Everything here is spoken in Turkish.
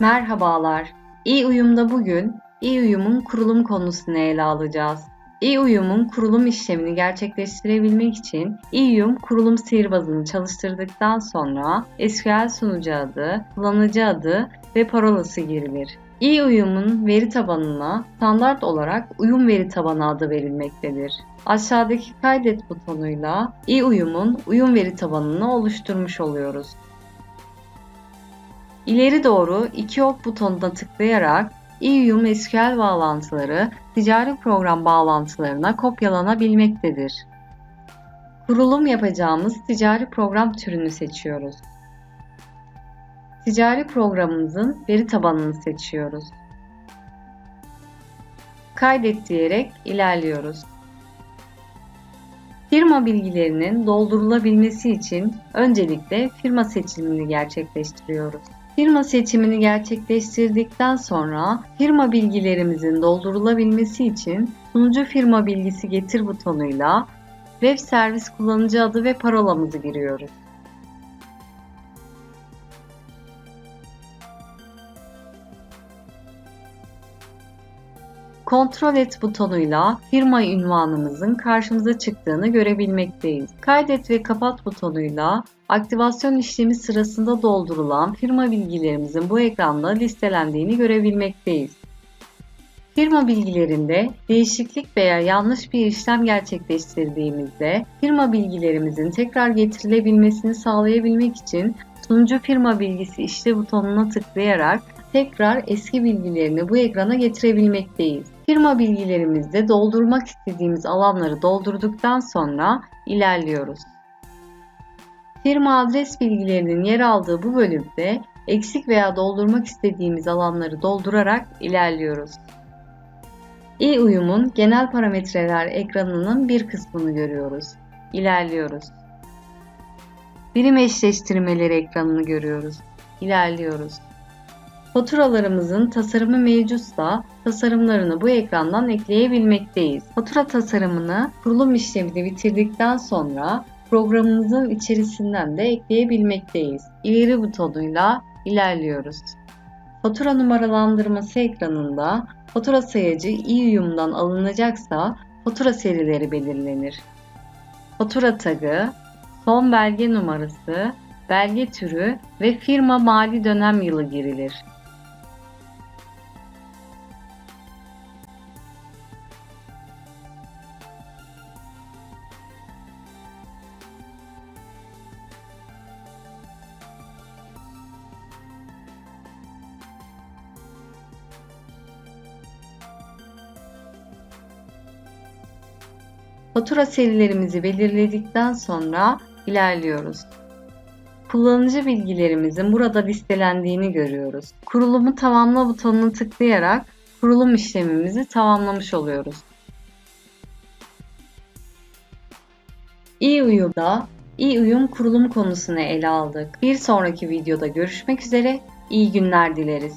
Merhabalar. İyi Uyum'da bugün İyi Uyum'un kurulum konusunu ele alacağız. İyi Uyum'un kurulum işlemini gerçekleştirebilmek için İyi Uyum kurulum sihirbazını çalıştırdıktan sonra SQL sunucu adı, kullanıcı adı ve parolası girilir. İyi Uyum'un veri tabanına standart olarak uyum veri tabanı adı verilmektedir. Aşağıdaki kaydet butonuyla İyi Uyum'un uyum veri tabanını oluşturmuş oluyoruz. İleri doğru iki ok butonuna tıklayarak İYUM SQL bağlantıları ticari program bağlantılarına kopyalanabilmektedir. Kurulum yapacağımız ticari program türünü seçiyoruz. Ticari programımızın veri tabanını seçiyoruz. Kaydet diyerek ilerliyoruz. Firma bilgilerinin doldurulabilmesi için öncelikle firma seçimini gerçekleştiriyoruz. Firma seçimini gerçekleştirdikten sonra firma bilgilerimizin doldurulabilmesi için sunucu firma bilgisi getir butonuyla web servis kullanıcı adı ve parolamızı giriyoruz. Kontrol et butonuyla firma ünvanımızın karşımıza çıktığını görebilmekteyiz. Kaydet ve kapat butonuyla aktivasyon işlemi sırasında doldurulan firma bilgilerimizin bu ekranda listelendiğini görebilmekteyiz. Firma bilgilerinde değişiklik veya yanlış bir işlem gerçekleştirdiğimizde firma bilgilerimizin tekrar getirilebilmesini sağlayabilmek için sunucu firma bilgisi işle butonuna tıklayarak tekrar eski bilgilerini bu ekrana getirebilmekteyiz. Firma bilgilerimizde doldurmak istediğimiz alanları doldurduktan sonra ilerliyoruz. Firma adres bilgilerinin yer aldığı bu bölümde eksik veya doldurmak istediğimiz alanları doldurarak ilerliyoruz. İ-Uyum'un genel parametreler ekranının bir kısmını görüyoruz. İlerliyoruz. Birim eşleştirmeleri ekranını görüyoruz. İlerliyoruz. Faturalarımızın tasarımı mevcutsa tasarımlarını bu ekrandan ekleyebilmekteyiz. Fatura tasarımını kurulum işlemini bitirdikten sonra programımızın içerisinden de ekleyebilmekteyiz. İleri butonuyla ilerliyoruz. Fatura numaralandırması ekranında fatura sayacı İYUM'dan alınacaksa fatura serileri belirlenir. Fatura tagı, son belge numarası, belge türü ve firma mali dönem yılı girilir. Fatura serilerimizi belirledikten sonra ilerliyoruz. Kullanıcı bilgilerimizin burada listelendiğini görüyoruz. Kurulumu tamamla butonuna tıklayarak kurulum işlemimizi tamamlamış oluyoruz. İYU'da İYUM kurulum konusunu ele aldık. Bir sonraki videoda görüşmek üzere, iyi günler dileriz.